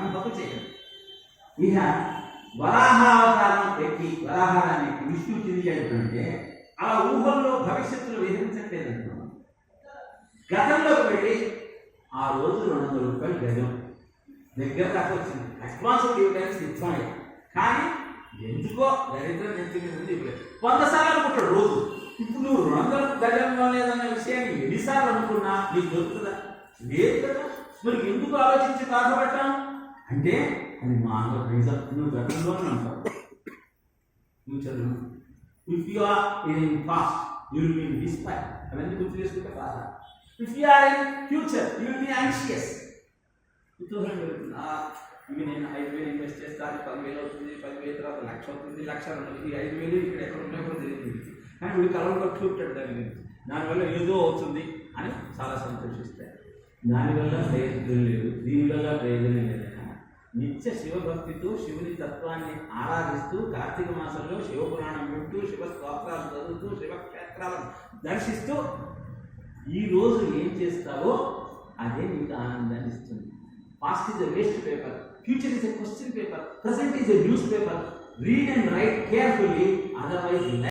బ్రహ్మకు చేయడం ఇక వరాహావతారం పెట్టి వరాహారాన్ని ఎక్కి విష్ణు తిరిగాడంటే అలా ఊహల్లో భవిష్యత్తులో విహరించట్లేదంటున్నాం గతంలోకి వెళ్ళి ఆ రోజు రెండు వందల రూపాయలు గజం దగ్గర దాకా వచ్చింది. అడ్వాన్స్ ఇవ్వడానికి సిద్ధమయ్యా కానీ ఎందుకో దరిద్రం నెత్తి ఇవ్వలేదు వంద సార్లు అనుకుంటాడు రోజు. ఇప్పుడు నువ్వు రెండు వందల గజంలో లేదన్న విషయాన్ని ఎన్నిసార్లు అనుకున్నా నీకు దొరుకుతుందా? లేదు కదా. మరి ఎందుకు ఆలోచించి బాధపడ్డాను అంటే అది మానవ నిజం నువ్వు గతంలోనే ఉంటావు చదువు if you are in past you will be inspire అవన్నీ గుర్తు చేసుకుంటే బాధ if you are in future you will be anxious కుతూహలం పెరుగుతుంది ఆ, ఇవి నేను ఐదు వేలు ఇన్వెస్ట్ చేస్తాను పదివేలు అవుతుంది పదివేల తర్వాత లక్ష అవుతుంది లక్ష రెండు ఈ ఐదు వేలు ఇక్కడ ఎక్కడ ఉన్నాయో కూడా తెలియదు కానీ వీడు కలవలో చూపుతాడు దాని గురించి దానివల్ల ఏదో అవుతుంది అని చాలా సంతోషిస్తాయి దానివల్ల లేదు నిత్య శివభక్తితో శివుని తత్వాన్ని ఆరాధిస్తూ కార్తీక మాసంలో శివపురాణం వింటూ శివ స్తోత్రాలు చదువుతూ శివక్షేత్రాలను దర్శిస్తూ ఈ రోజు ఏం చేస్తావో అదే నీకు ఆనందాన్ని ఇస్తుంది. Past is a waste paper future is a question paper present is a news paper read and write carefully otherwise